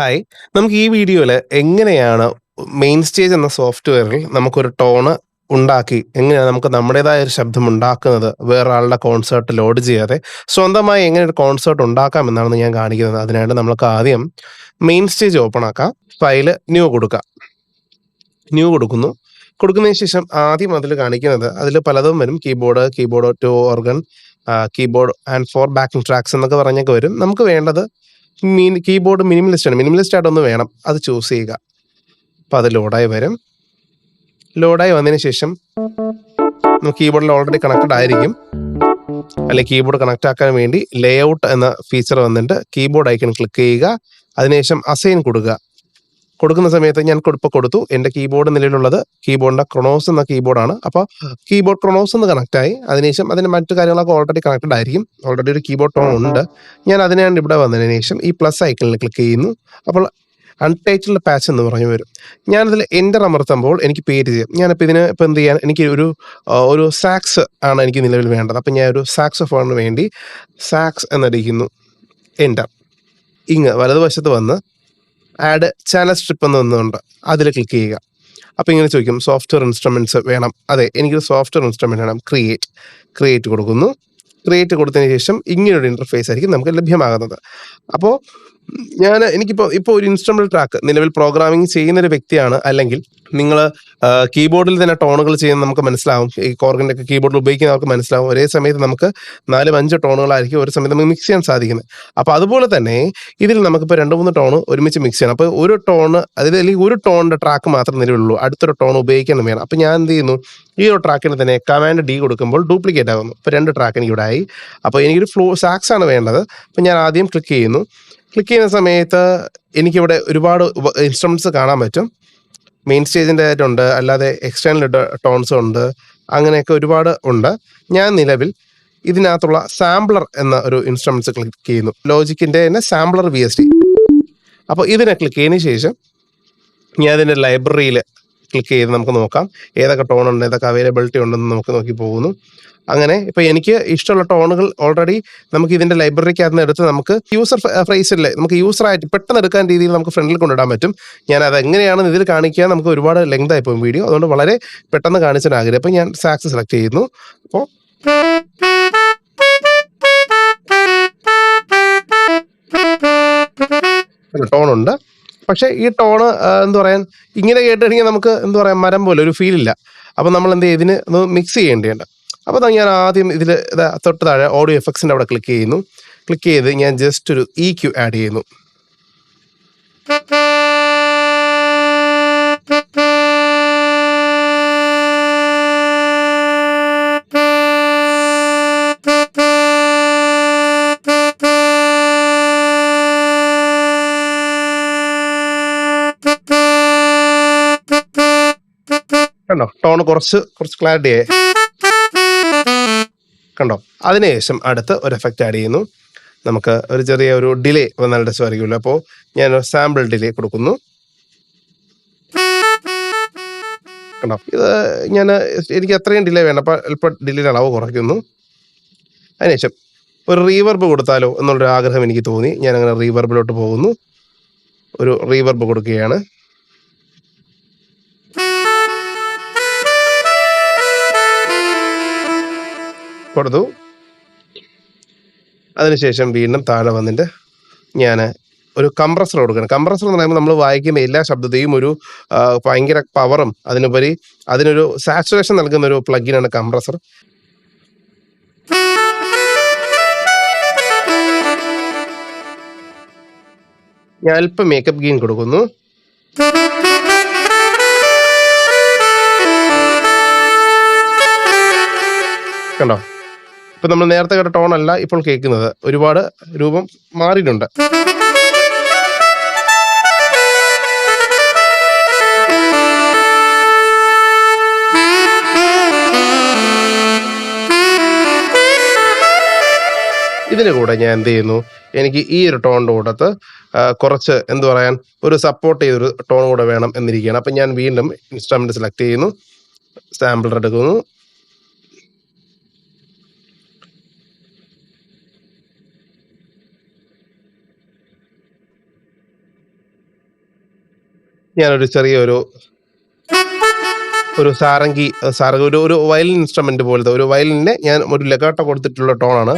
Hi നമുക്ക് ഈ വീഡിയോയിൽ എങ്ങനെയാണ് മെയിൻ സ്റ്റേജ് എന്ന സോഫ്റ്റ്വെയറിൽ നമുക്കൊരു ടോണ് ഉണ്ടാക്കി എങ്ങനെയാണ് നമുക്ക് നമ്മുടേതായ ഒരു ശബ്ദം ഉണ്ടാക്കുന്നത് വേറൊരാളുടെ കോൺസേർട്ട് ലോഡ് ചെയ്യാതെ സ്വന്തമായി എങ്ങനെ ഒരു കോൺസേർട്ട് ഉണ്ടാക്കാം എന്നാണ് ഞാൻ കാണിക്കുന്നത്. അതിനായിട്ട് നമുക്ക് ആദ്യം മെയിൻ സ്റ്റേജ് ഓപ്പൺ ആക്കാം ഫയൽ ന്യൂ കൊടുക്കാം. ന്യൂ കൊടുക്കുന്നു. കൊടുക്കുന്നതിന് ശേഷം ആദ്യം അതിൽ കാണിക്കുന്നത് അതിൽ പലതും വരും. Keyboard keyboard to organ keyboard and for backing tracks എന്നൊക്കെ പറഞ്ഞൊക്കെ വരും. നമുക്ക് വേണ്ടത് മീൻ കീബോർഡ് മിനിമലിസ്റ്റ് ആണ്. മിനിമലിസ്റ്റ് ആയിട്ടൊന്ന് വേണം അത് ചൂസ് ചെയ്യുക. അപ്പോൾ അത് ലോഡായി വരും. ലോഡായി വന്നതിന് ശേഷം നമുക്ക് കീബോർഡിൽ ഓൾറെഡി കണക്റ്റഡ് ആയിരിക്കും. അല്ലെങ്കിൽ കീബോർഡ് കണക്ട് ആക്കാൻ വേണ്ടി ലേഔട്ട് എന്ന ഫീച്ചർ വന്നിട്ട് കീബോർഡ് ഐക്കൺ ക്ലിക്ക് ചെയ്യുക. അതിനുശേഷം അസൈൻ കൊടുക്കുക. കൊടുക്കുന്ന സമയത്ത് ഞാൻ ഇപ്പോൾ കൊടുത്തു. എന്റെ കീബോർഡ് നിലവിലുള്ളത് കീബോർഡിന്റെ ക്രോണോസ് എന്ന കീബോർഡാണ് അപ്പോൾ കീബോർഡ് ക്രോണോസ് എന്ന് കണക്ട് ആയി. അതിനുശേഷം അതിന് മറ്റു കാര്യങ്ങളൊക്കെ ഓൾറെഡി കണക്റ്റഡ് ആയിരിക്കും. ഓൾറെഡി ഒരു കീബോർഡ് ടോൺ ഉണ്ട്. ഞാൻ അതിനാണ് ഇവിടെ വന്നതിന് ശേഷം ഈ പ്ലസ് ഐക്കണിൽ ക്ലിക്ക് ചെയ്യുന്നു. അപ്പോൾ അൺടൈറ്റിൽഡ് പാച്ച് എന്ന് പറഞ്ഞു വരും. ഞാനതിൽ എന്റർ അമർത്തുമ്പോൾ എനിക്ക് പേര് ചെയ്യാം. ഞാനിപ്പോൾ ഇതിന് ഇപ്പോൾ എന്ത് ചെയ്യാൻ എനിക്ക് ഒരു ഒരു സാക്സ് ആണ് എനിക്ക് നിലവിൽ വേണ്ടത്. അപ്പം ഞാൻ ഒരു സാക്സ് ഫോണിന് വേണ്ടി സാക്സ് എന്നടിക്കുന്നു. എന്റർ ഇങ്ങ് വലതുവശത്ത് വന്ന് ആഡ് ചാനൽ സ്ട്രിപ്പ് എന്ന് ഒന്നുണ്ട് അതിൽ ക്ലിക്ക് ചെയ്യുക. അപ്പോൾ ഇങ്ങനെ ചോദിക്കും സോഫ്റ്റ്വെയർ ഇൻസ്ട്രുമെന്റ്സ് വേണം. അതെ എനിക്കൊരു സോഫ്റ്റ്വെയർ ഇൻസ്ട്രുമെന്റ് വേണം. ക്രിയേറ്റ് ക്രിയേറ്റ് കൊടുക്കുന്നു. ക്രിയേറ്റ് കൊടുത്തതിന് ശേഷം ഇങ്ങനെയൊരു ഇന്റർഫേസ് ആയിരിക്കും നമുക്ക് ലഭ്യമാകുന്നത്. അപ്പോൾ ഞാൻ എനിക്കിപ്പോൾ ഇപ്പോൾ ഒരു ഇൻസ്ട്രുമെന്റ് ട്രാക്ക് നിലവിൽ പ്രോഗ്രാമിംഗ് ചെയ്യുന്ന ഒരു വ്യക്തിയാണ്. അല്ലെങ്കിൽ നിങ്ങൾ കീബോർഡിൽ തന്നെ ടോണുകൾ ചെയ്യുന്ന നമുക്ക് മനസ്സിലാവും. ഈ കോർഗിന്റെ ഒക്കെ കീബോർഡിൽ ഉപയോഗിക്കുന്നവർക്ക് മനസ്സിലാവും. ഒരേ സമയത്ത് നമുക്ക് നാലും അഞ്ച് ടോണുകളായിരിക്കും ഒരു സമയത്ത് നമുക്ക് മിക്സ് ചെയ്യാൻ സാധിക്കുന്നത്. അപ്പോൾ അതുപോലെ തന്നെ ഇതിൽ നമുക്കിപ്പോൾ രണ്ട് മൂന്ന് ടോൺ ഒരുമിച്ച് മിക്സ് ചെയ്യണം. അപ്പോൾ ഒരു ടോണ് അതായത് അല്ലെങ്കിൽ ഒരു ടോണിന്റെ ട്രാക്ക് മാത്രം നിലവിലുള്ളൂ. അടുത്തൊരു ടോൺ ഉപയോഗിക്കണം വേണം. അപ്പോൾ ഞാൻ എന്ത് ചെയ്യുന്നു? ഈ ഒരു ട്രാക്കിന് തന്നെ കമാൻഡ് ഡി കൊടുക്കുമ്പോൾ ഡ്യൂപ്ലിക്കേറ്റ് ആകുന്നു. അപ്പോൾ രണ്ട് ട്രാക്ക് എനിക്ക് ഇവിടെ ആയി. അപ്പോൾ എനിക്കൊരു ഫ്ലോ സാക്സ് ആണ് വേണ്ടത്. അപ്പോൾ ഞാൻ ആദ്യം ക്ലിക്ക് ചെയ്യുന്നു. ക്ലിക്ക് ചെയ്യുന്ന സമയത്ത് എനിക്കിവിടെ ഒരുപാട് ഇൻസ്ട്രുമെന്റ്സ് കാണാൻ പറ്റും. മെയിൻ സ്റ്റേജിന്റെ ആയിട്ടുണ്ട്. അല്ലാതെ എക്സ്റ്റേണൽ ടോൺസ് ഉണ്ട്. അങ്ങനെയൊക്കെ ഒരുപാട് ഉണ്ട്. ഞാൻ നിലവിൽ ഇതിനകത്തുള്ള സാമ്പിളർ എന്ന ഒരു ഇൻസ്ട്രുമെന്റ്സ് ക്ലിക്ക് ചെയ്യുന്നു. ലോജിക്കിന്റെ തന്നെ സാമ്പിളർ വി എസ് ടി അപ്പോൾ ഇതിനെ ക്ലിക്ക് ചെയ്തതിന് ശേഷം ഞാൻ ഇതിന്റെ ലൈബ്രറിയിൽ ക്ലിക്ക് ചെയ്ത് നമുക്ക് നോക്കാം. ഏതൊക്കെ ടോൺ ഉണ്ട് ഏതൊക്കെ അവൈലബിലിറ്റി ഉണ്ടെന്ന് നമുക്ക് നോക്കി പോകുന്നു. അങ്ങനെ ഇപ്പൊ എനിക്ക് ഇഷ്ടമുള്ള ടോണുകൾ ഓൾറെഡി നമുക്ക് ഇതിന്റെ ലൈബ്രറിക്കകത്ത് എടുത്ത് നമുക്ക് യൂസർ ഫ്രൈസിലെ നമുക്ക് യൂസർ ആയിട്ട് പെട്ടെന്ന് എടുക്കാൻ രീതിയിൽ നമുക്ക് ഫ്രണ്ടിൽ കൊണ്ടിടാൻ പറ്റും. ഞാൻ അത് എങ്ങനെയാണെന്ന് ഇതിൽ കാണിക്കുക നമുക്ക് ഒരുപാട് ലെങ്ത് ആയി പോകും വീഡിയോ അതുകൊണ്ട് വളരെ പെട്ടെന്ന് കാണിച്ചാൽ ആഗ്രഹം. അപ്പോൾ ഞാൻ സാക്സ് സെലക്ട് ചെയ്യുന്നു. അപ്പോൾ ടോൺ ഉണ്ട്. പക്ഷേ ഈ ടോണ് എന്താ പറയാൻ ഇങ്ങനെ കേട്ടിട്ടുണ്ടെങ്കിൽ നമുക്ക് എന്താ പറയാ മരം പോലെ ഒരു ഫീൽ ഇല്ല. അപ്പോൾ നമ്മൾ എന്ത് ഇതിന് ഒന്ന് മിക്സ് ചെയ്യേണ്ടതുണ്ട്. അപ്പോൾ ഞാൻ ആദ്യം ഇതിൽ തൊട്ട് താഴെ ഓഡിയോ എഫക്ട്സിന്റെ അവിടെ ക്ലിക്ക് ചെയ്യുന്നു. ക്ലിക്ക് ചെയ്ത് ഞാൻ ജസ്റ്റ് ഒരു ഇ ക്യു ആഡ് ചെയ്യുന്നു. കണ്ടോ? ടോൺ കുറച്ച് കുറച്ച് ക്ലാരിറ്റി ആയി. കണ്ടോ? അതിനുശേഷം അടുത്ത് ഒരു എഫക്റ്റ് ആഡ് ചെയ്യുന്നു. നമുക്ക് ഒരു ചെറിയ ഒരു ഡിലേ വന്നാൽ രസമായിരിക്കുമല്ലോ അപ്പോൾ ഞാൻ ഒരു സാമ്പിൾ ഡിലേ കൊടുക്കുന്നു. കണ്ടോ? ഇത് ഞാൻ എനിക്ക് അത്രയും ഡിലേ വേണ്ട. അപ്പോൾ അല്പം ഡിലേ അളവ് കുറയ്ക്കുന്നു. അതിനുശേഷം ഒരു റീവർബ് കൊടുത്താലോ എന്നുള്ളൊരു ആഗ്രഹം എനിക്ക് തോന്നി. ഞാൻ അങ്ങനെ റീവർബിലോട്ട് പോകുന്നു. ഒരു റീവർബ് കൊടുക്കുകയാണ്. കൊടുത്തു അതിനുശേഷം വീണ്ടും താഴെ വന്നിട്ട് ഞാൻ ഒരു കംപ്രസർ കൊടുക്കണം. കംപ്രസർ എന്ന് പറയുമ്പോൾ നമ്മൾ വായിക്കുന്ന എല്ലാ ശബ്ദത്തെയും ഒരു ഭയങ്കര പവറും അതിനുപരി അതിനൊരു സാച്ചുറേഷൻ നൽകുന്ന ഒരു പ്ലഗിനാണ് കംപ്രസർ ഞാൻ അല്പം മേക്കപ്പ് ഗെയിൻ കൊടുക്കുന്നു. കണ്ടോ? ഇപ്പൊ നമ്മൾ നേരത്തെ കേട്ട ടോൺ അല്ല ഇപ്പോൾ കേൾക്കുന്നത്. ഒരുപാട് രൂപം മാറിയിട്ടുണ്ട്. ഇതിന് കൂടെ ഞാൻ എന്ത് ചെയ്യുന്നു? എനിക്ക് ഈ ഒരു ടോണിന്റെ കൂടത്ത് കുറച്ച് എന്ത് പറയാൻ ഒരു സപ്പോർട്ട് ചെയ്തൊരു ടോൺ കൂടെ വേണം എന്നിരിക്കുകയാണ്. അപ്പം ഞാൻ വീണ്ടും ഇൻസ്ട്രുമെന്റ് സെലക്ട് ചെയ്യുന്നു. സാമ്പിൾ എടുക്കുന്നു. ഞാനൊരു ചെറിയൊരു ഒരു സാരംഗി സാര ഒരു ഒരു വയലിൻ ഇൻസ്ട്രുമെന്റ് പോലത്തെ ഒരു വയലിനെ ഞാൻ ഒരു ലഗാട്ട കൊടുത്തിട്ടുള്ള ടോണാണ്.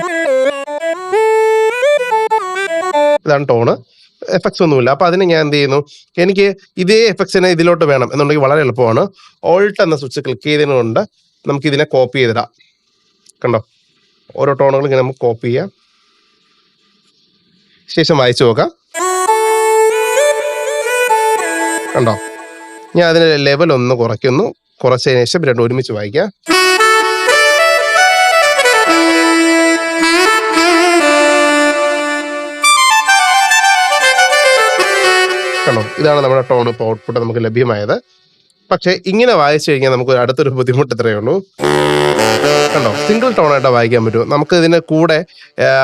ഇതാണ് ടോണ്. എഫക്ട്സ് ഒന്നുമില്ല. അപ്പൊ അതിനെ ഞാൻ എന്ത് ചെയ്യുന്നു? എനിക്ക് ഇതേ എഫക്ട്സിനെ ഇതിലോട്ട് വേണം എന്നുണ്ടെങ്കിൽ വളരെ എളുപ്പമാണ്. ഓൾട്ട് എന്ന സ്വിച്ച് ക്ലിക്ക് ചെയ്തതിന് കൊണ്ട് നമുക്ക് ഇതിനെ കോപ്പി ചെയ്തിടാം. കണ്ടോ? ഓരോ ടോണുകളും ഇങ്ങനെ നമുക്ക് കോപ്പി ചെയ്യാം. ശേഷം വായിച്ചു നോക്കാം. കണ്ടോ? ഞാൻ അതിന് ലെവൽ ഒന്ന് കുറയ്ക്കുന്നു. കുറച്ചതിന് ശേഷം രണ്ടും ഒരുമിച്ച് വായിക്കാം. കണ്ടോ? ഇതാണ് നമ്മുടെ ടോൺ ഇപ്പോൾ ഔട്ട്പുട്ട് നമുക്ക് ലഭ്യമായത്. പക്ഷേ ഇങ്ങനെ വായിച്ചു കഴിഞ്ഞാൽ നമുക്ക് അടുത്തൊരു ബുദ്ധിമുട്ട് ഇത്രയേ ഉള്ളൂ. കണ്ടോ? സിംഗിൾ ടോൺ ആയിട്ട് വായിക്കാൻ പറ്റും. നമുക്ക് ഇതിന് കൂടെ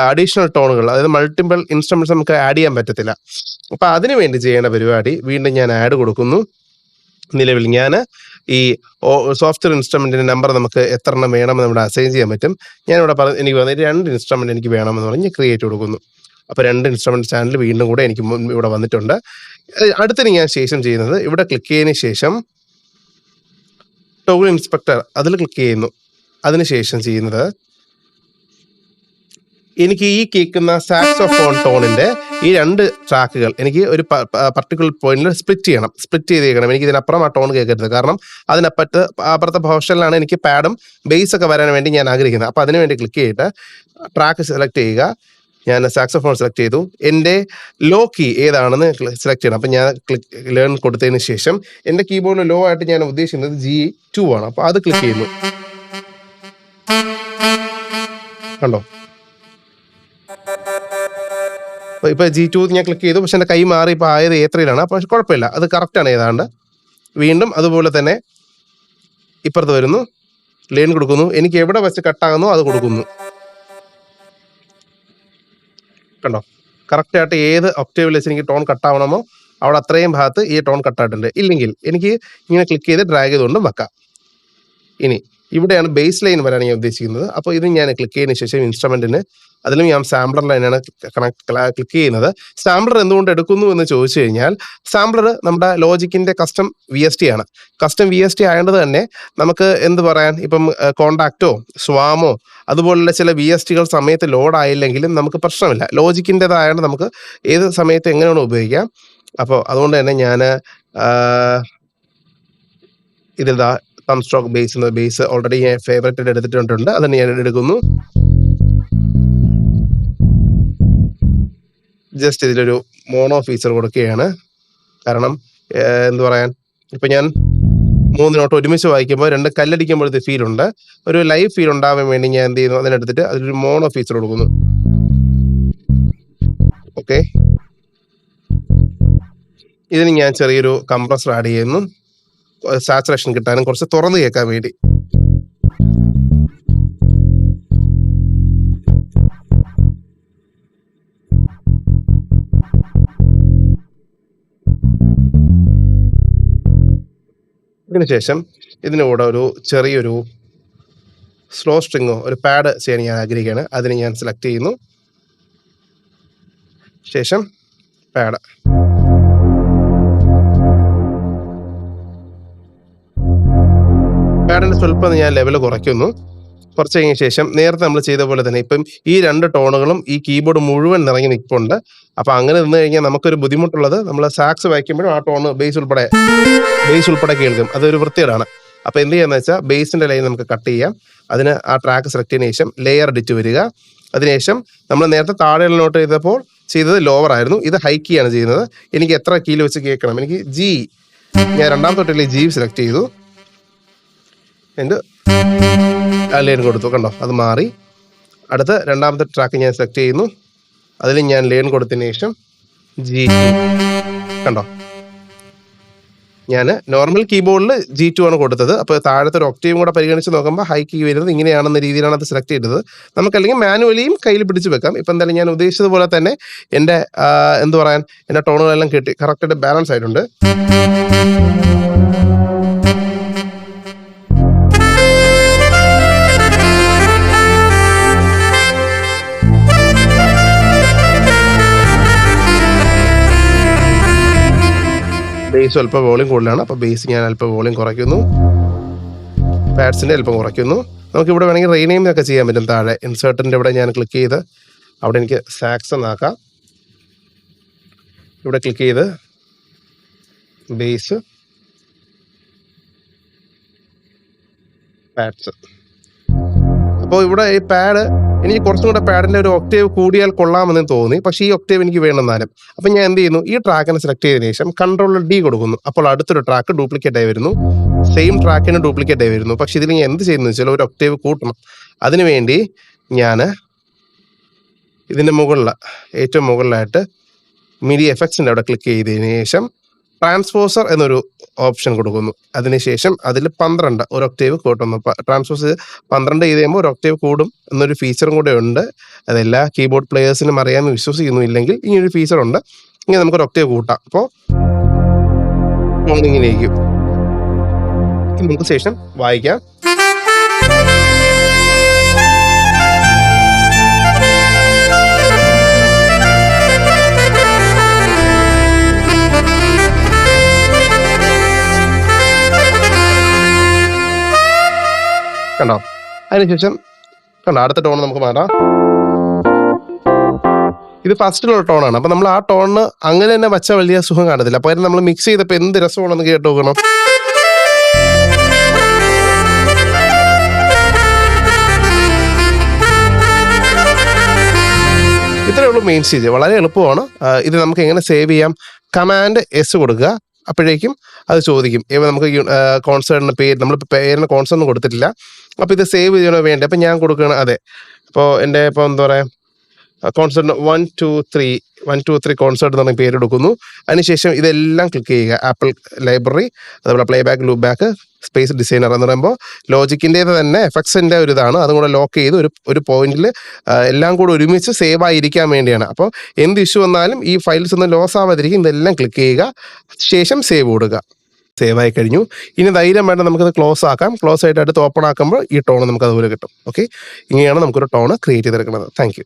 അഡീഷണൽ ടോണുകൾ അതായത് മൾട്ടിപ്പിൾ ഇൻസ്ട്രുമെന്റ്സ് നമുക്ക് ആഡ് ചെയ്യാൻ പറ്റത്തില്ല. അപ്പൊ അതിനു വേണ്ടി ചെയ്യേണ്ട പരിപാടി വീണ്ടും ഞാൻ ആഡ് കൊടുക്കുന്നു. നിലവിൽ ഞാൻ ഈ സോഫ്റ്റ്വെയർ ഇൻസ്ട്രുമെന്റിന്റെ നമ്പർ നമുക്ക് എത്ര എണ്ണം വേണമെന്ന് നമ്മുടെ അസൈൻ ചെയ്യാൻ പറ്റും. ഞാൻ ഇവിടെ പറഞ്ഞു എനിക്ക് വന്നിട്ട് രണ്ട് ഇൻസ്ട്രുമെന്റ് എനിക്ക് വേണമെന്ന് പറഞ്ഞ് ക്രിയേറ്റ് കൊടുക്കുന്നു. അപ്പോൾ രണ്ട് ഇൻസ്ട്രുമെന്റ് ചാനൽ വീണ്ടും കൂടെ എനിക്ക് ഇവിടെ വന്നിട്ടുണ്ട്. അടുത്തിന് ഞാൻ ശേഷം ചെയ്യുന്നത് ഇവിടെ ക്ലിക്ക് ചെയ്തതിന് ശേഷം ടോഗിൾ ഇൻസ്പെക്ടർ അതിൽ ക്ലിക്ക് ചെയ്യുന്നു. അതിനുശേഷം ചെയ്യുന്നത് എനിക്ക് ഈ കേൾക്കുന്ന സാക്സോഫോൺ ടോണിന്റെ ഈ രണ്ട് ട്രാക്കുകൾ എനിക്ക് ഒരു പർട്ടിക്കുലർ പോയിന്റിൽ സ്പ്ലിറ്റ് ചെയ്യണം. സ്പ്ലിറ്റ് ചെയ്ത് കേൾക്കണം എനിക്ക് ഇതിനപ്പുറം ആ ടോൺ കേൾക്കരുത്. കാരണം അതിനപ്പുറത്ത് അപ്പുറത്തെ പോർഷനിലാണ് എനിക്ക് പാഡും ബേസ് ഒക്കെ വരാൻ വേണ്ടി ഞാൻ ആഗ്രഹിക്കുന്നത്. അപ്പോൾ അതിനുവേണ്ടി ക്ലിക്ക് ചെയ്തിട്ട് ട്രാക്ക് സെലക്ട് ചെയ്യുക. ഞാൻ സാക്സോഫോൺ സെലക്ട് ചെയ്തു. എന്റെ ലോ കീ ഏതാണെന്ന് സെലക്ട് ചെയ്യണം. അപ്പം ഞാൻ ക്ലിക്ക് ലേൺ കൊടുത്തതിന് ശേഷം എന്റെ കീബോർഡിൽ ലോ ആയിട്ട് ഞാൻ ഉദ്ദേശിക്കുന്നത് ജി ടു ആണ്. അപ്പോൾ അത് ക്ലിക്ക് ചെയ്യുന്നു. കണ്ടോ? ഇപ്പോൾ ഇപ്പൊ ജി ടു ഞാൻ ക്ലിക്ക് ചെയ്തു. പക്ഷെ എന്റെ കൈ മാറി ഇപ്പോൾ ആയത് എ ത്രീയിലാണ് അപ്പോൾ കുഴപ്പമില്ല. അത് കറക്റ്റാണ് ഏതാണ്ട്. വീണ്ടും അതുപോലെ തന്നെ ഇപ്പുറത്ത് വരുന്നു. ലേൺ കൊടുക്കുന്നു. എനിക്ക് എവിടെ വെച്ച് കട്ടാകുന്നു അത് കൊടുക്കുന്നു. കണ്ടോ? കറക്റ്റ് ആയിട്ട് ഏത് ഒക്ടേവിൽ വെച്ച് എനിക്ക് ടോൺ കട്ടാവണമോ അവിടെ അത്രയും ഭാഗത്ത് ഈ ടോൺ കട്ടായിട്ടുണ്ട് ഇല്ലെങ്കിൽ എനിക്ക് ഇങ്ങനെ ക്ലിക്ക് ചെയ്ത് ഡ്രാഗ് ചെയ്തുകൊണ്ടും വെക്കാം. ഇനി ഇവിടെയാണ് ബേസ് ലൈൻ വരാൻ ഞാൻ ഉദ്ദേശിക്കുന്നത്. അപ്പോൾ ഇത് ഞാൻ ക്ലിക്ക് ചെയ്യുന്ന ശേഷം ഇൻസ്ട്രുമെന്റിന് അതിലും ഞാൻ സാമ്പിളർ ലൈനാണ് കണക്ട് ക്ലിക്ക് ചെയ്യുന്നത്. സാമ്പിളർ എന്തുകൊണ്ട് എടുക്കുന്നു എന്ന് ചോദിച്ചു കഴിഞ്ഞാൽ സാമ്പിളർ നമ്മുടെ ലോജിക്കിന്റെ കസ്റ്റം വി എസ് ടി ആണ്. കസ്റ്റം വി എസ് ടി ആയതുകൊണ്ട് തന്നെ നമുക്ക് എന്ത് പറയാൻ ഇപ്പം കോണ്ടാക്റ്റോ സ്വാമോ അതുപോലുള്ള ചില വി എസ് ടികൾ സമയത്ത് ലോഡ് ആയില്ലെങ്കിലും നമുക്ക് പ്രശ്നമില്ല. ലോജിക്കിന്റെതായത് നമുക്ക് ഏത് സമയത്ത് എങ്ങനെയാണ് ഉപയോഗിക്കാം. അപ്പോൾ അതുകൊണ്ട് തന്നെ ഞാൻ ഇതെന്താ തം സ്ട്രോക്ക് ബേസ് ബേസ് ഓൾറെഡി ഞാൻ ഫേവറേറ്റ് എടുത്തിട്ടുണ്ട്. അതിന് ഞാൻ എടുക്കുന്നു. ജസ്റ്റ് ഇതിലൊരു മോണോ ഫീച്ചർ കൊടുക്കുകയാണ്. കാരണം എന്ത് പറയാൻ? ഇപ്പം ഞാൻ മൂന്ന് നോട്ട് ഒരുമിച്ച് വായിക്കുമ്പോൾ രണ്ട് കല്ലടിക്കുമ്പോഴത്തെ ഫീൽ ഉണ്ട്. ഒരു ലൈവ് ഫീൽ ഉണ്ടാവാൻ വേണ്ടി ഞാൻ എന്ത് ചെയ്യുന്നു? അതിനെടുത്തിട്ട് അതിലൊരു മോണോ ഫീച്ചർ കൊടുക്കുന്നു. ഓക്കെ ഇതിന് ഞാൻ ചെറിയൊരു കംപ്രസർ ആഡ് ചെയ്യുന്നു. സാച്ചുറേഷൻ കിട്ടാനും കുറച്ച് തുറന്ന് കേൾക്കാൻ വേണ്ടി. അതിനുശേഷം ഇതിനൂടെ ഒരു ചെറിയൊരു സ്ലോ സ്ട്രിങ്ങോ ഒരു പാഡ് ചെയ്യാൻ ഞാൻ ആഗ്രഹിക്കുകയാണ്. അതിന് ഞാൻ സെലക്ട് ചെയ്യുന്നു. ശേഷം പാഡ് സ്വല്പം ഞാൻ ലെവൽ കുറയ്ക്കുന്നു. കുറച്ച് കഴിഞ്ഞ ശേഷം നേരത്തെ നമ്മൾ ചെയ്ത പോലെ തന്നെ ഇപ്പം ഈ രണ്ട് ടോണുകളും ഈ കീബോർഡ് മുഴുവൻ നിറങ്ങി നിൽപ്പുണ്ട്. അപ്പൊ അങ്ങനെ നിന്ന് കഴിഞ്ഞാൽ നമുക്കൊരു ബുദ്ധിമുട്ടുള്ളത് നമ്മൾ സാക്സ് വായിക്കുമ്പോഴും ആ ടോണ് ബേസ് ഉൾപ്പെടെ ബേസ് ഉൾപ്പെടെ കേൾക്കും അതൊരു വൃത്തികേടാണ്. അപ്പൊ എന്ത് ചെയ്യാന്ന് വെച്ചാൽ ബേസിന്റെ ലൈൻ നമുക്ക് കട്ട് ചെയ്യാം. അതിന് ആ ട്രാക്ക് സെലക്ട് ചെയ്യുന്ന ശേഷം ലെയർ അടിച്ച് വരിക. അതിനുശേഷം നമ്മൾ നേരത്തെ താഴെ നോട്ട് ചെയ്തപ്പോൾ ചെയ്തത് ലോവർ ആയിരുന്നു. ഇത് ഹൈ കീ ആണ് ചെയ്യുന്നത്. എനിക്ക് എത്ര കീയിൽ വെച്ച് കേൾക്കണം? എനിക്ക് ജി ഞാൻ രണ്ടാമത്തെ തൊട്ടിൽ ജി സെലക്ട് ചെയ്തു. എന്നിട്ട് ലൈൻ കൊടുത്തു കണ്ടോ? അത് മാറി. അടുത്ത രണ്ടാമത്തെ ട്രാക്ക് ഞാൻ സെലക്ട് ചെയ്യുന്നു. അതിൽ ഞാൻ ലേൺ കൊടുത്തതിന് ശേഷം ജി കണ്ടോ? ഞാൻ നോർമൽ കീബോർഡിൽ ജി ടു ആണ് കൊടുത്തത്. അപ്പോൾ താഴത്തെ ഒരു ഒക്ടീവും കൂടെ പരിഗണിച്ച് നോക്കുമ്പോൾ ഹൈ കീ വരുന്നത് ഇങ്ങനെയാണെന്ന രീതിയിലാണ് അത് സെലക്ട് ചെയ്തത്. നമുക്കല്ലെങ്കിൽ മാനുവലിയും കയ്യിൽ പിടിച്ച് വെക്കാം. ഇപ്പം എന്തായാലും ഞാൻ ഉദ്ദേശിച്ചതുപോലെ തന്നെ എന്റെ എന്ത് പറയാൻ എന്റെ ടോണുകളെല്ലാം കിട്ടി കറക്റ്റായിട്ട് ബാലൻസ് ആയിട്ടുണ്ട്. ബേസ് അല്പം വോളിയം കൂടുതലാണ്. അപ്പോൾ ബേസ് ഞാൻ അല്പം വോളിയം കുറയ്ക്കുന്നു. പാഡ്സിന്റെ അല്പം കുറയ്ക്കുന്നു. നമുക്ക് ഇവിടെ വേണമെങ്കിൽ റീനെയിം ഒക്കെ ചെയ്യാൻ പറ്റും. താഴെ ഇൻസേർട്ടിന്റെ ഇവിടെ ഞാൻ ക്ലിക്ക് ചെയ്ത് അവിടെ എനിക്ക് സാക്സ് എന്നാക്കാം ഇവിടെ ക്ലിക്ക് ചെയ്ത് ബേസ് പാഡ്സ് അപ്പോൾ ഇവിടെ ഈ പാഡ് എനിക്ക് കുറച്ചും കൂടെ പാഡിന്റെ ഒരു ഒക്ടേവ് കൂടിയാൽ കൊള്ളാമെന്ന് തോന്നി. പക്ഷേ ഈ ഒക്ടേവ് എനിക്ക് വേണമെന്നാലും അപ്പം ഞാൻ എന്ത് ചെയ്യുന്നു? ഈ ട്രാക്കിനെ സെലക്ട് ചെയ്തതിനു ശേഷം കൺട്രോൾ ഡി കൊടുക്കുന്നു. അപ്പോൾ അടുത്തൊരു ട്രാക്ക് ഡ്യൂപ്ലിക്കേറ്റ് ആയി വരുന്നു. സെയിം ട്രാക്കിന് ഡ്യൂപ്ലിക്കേറ്റ് ആയി വരുന്നു. പക്ഷേ ഇതിൽ ഞാൻ എന്ത് ചെയ്യുന്നു വെച്ചാൽ ഒരു ഒക്ടേവ് കൂട്ടണം. അതിനുവേണ്ടി ഞാൻ ഇതിന്റെ മുകളിൽ ഏറ്റവും മുകളിലായിട്ട് മിഡി എഫക്ട്സിന്റെ അവിടെ ക്ലിക്ക് ചെയ്തതിന് ശേഷം ട്രാൻസ്പോസർ എന്നൊരു ഓപ്ഷൻ കൊടുക്കുന്നു. അതിനുശേഷം അതിൽ പന്ത്രണ്ട് ഒരു ഒക്ടേവ് കൂട്ടുന്നു ട്രാൻസ്പോസ് പന്ത്രണ്ട് ചെയ്ത് കഴിയുമ്പോൾ ഒരു ഒക്ടേവ് കൂടും എന്നൊരു ഫീച്ചറും കൂടെ ഉണ്ട്. അതെല്ലാ കീബോർഡ് പ്ലെയേഴ്സിനും അറിയാമെന്ന് വിശ്വസിക്കുന്നു ഇല്ലെങ്കിൽ ഇനി ഒരു ഫീച്ചർ ഉണ്ട്. ഇങ്ങനെ നമുക്കൊരു ഒക്ടേവ് കൂട്ടാം. അപ്പോൾ ഇങ്ങനെയിരിക്കും നമുക്ക് ശേഷം വായിക്കാം. കണ്ടോ? അതിനുശേഷം കണ്ടോ അടുത്ത ടോൺ നമുക്ക് മാറാം ഇത് ഫസ്റ്റിലുള്ള ടോണാണ് അപ്പൊ നമ്മൾ ആ ടോണിന് അങ്ങനെ തന്നെ വച്ച വലിയ സുഖം കാണത്തില്ല. അപ്പൊ നമ്മൾ മിക്സ് ചെയ്തപ്പോ എന്ത് രസമാണെന്ന് കേട്ട് നോക്കണം. ഇത്രയേ ഉള്ളൂ മെയിൻ സ്റ്റേജ് വളരെ എളുപ്പമാണ്. ഇത് നമുക്ക് എങ്ങനെ സേവ് ചെയ്യാം? കമാൻഡ് എസ് കൊടുക്കുക. അപ്പോഴേക്കും അത് ചോദിക്കും. ഇവ നമുക്ക് കോൺസേർട്ടിന് പേര് നമ്മൾ പേരിന് കോൺസേർട്ട് കൊടുത്തിട്ടില്ല. അപ്പോൾ ഇത് സേവ് ചെയ്യണോ വേണ്ടേ അപ്പം ഞാൻ കൊടുക്കണം അതെ. അപ്പോൾ എന്റെ ഇപ്പോൾ എന്താ പറയുക concert one two three one two three concert എന്ന് പറഞ്ഞ പേര് എടുക്കുന്നു. അതിനുശേഷം ഇതെല്ലാം ക്ലിക്ക് ചെയ്യുക. ആപ്പിൾ ലൈബ്രറി അതുപോലെ play back loop back space designer എന്ന് പറയുമ്പോൾ ലോജിക്കിന്റേത് തന്നെ എഫക്ട്സിന്റെ ഒരു ഇതാണ് അതും കൂടെ ലോക്ക് ചെയ്ത് ഒരു ഒരു പോയിന്റിൽ എല്ലാം കൂടെ ഒരുമിച്ച് സേവ് ആയിരിക്കാൻ വേണ്ടിയാണ്. അപ്പോൾ എന്ത് ഇഷ്യൂ വന്നാലും ഈ ഫയൽസ് ഒന്നും ലോസ് ആവാതിരിക്കും ഇതെല്ലാം ക്ലിക്ക് ചെയ്യുക ശേഷം സേവ് കൊടുക്കുക സേവ് ആയി കഴിഞ്ഞു. ഇനി ധൈര്യം വേണ്ട നമുക്കത് ക്ലോസ് ആക്കാം. ക്ലോസ് ആയിട്ട് അടുത്ത് ഓപ്പൺ ആക്കുമ്പോൾ ഈ ടോൺ നമുക്ക് അതുപോലെ കിട്ടും. ഓക്കെ ഇങ്ങനെയാണ് നമുക്കൊരു ടോൺ ക്രിയേറ്റ് ചെയ്തെടുക്കുന്നത്. താങ്ക്